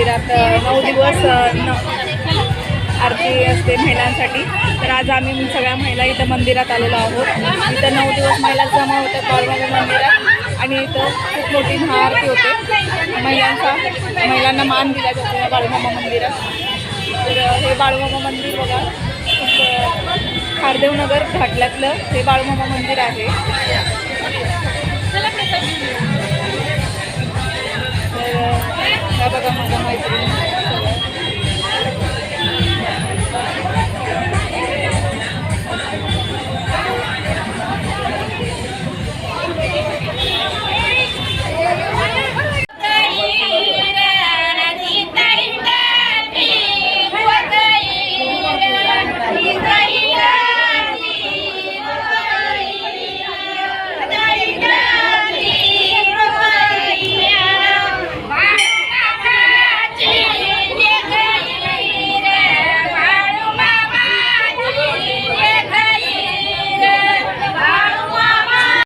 मंदिरात नऊ दिवस न आरती असते महिलांसाठी. तर आज आम्ही सगळ्या महिला इथं मंदिरात आलेलो आहोत. इथं नऊ दिवस महिला जमा होत्या कॉलमध्ये मंदिरात आणि इथं खूप मोठी महाआरती होते. महिलांचा महिलांना मान दिला जातो या बाळूमामा मंदिरात. तर हे बाळूमामा मंदिर बघा. खूप खारदेवनगर घाटल्यातलं हे बाळूमामा मंदिर आहे. Ada tambahan.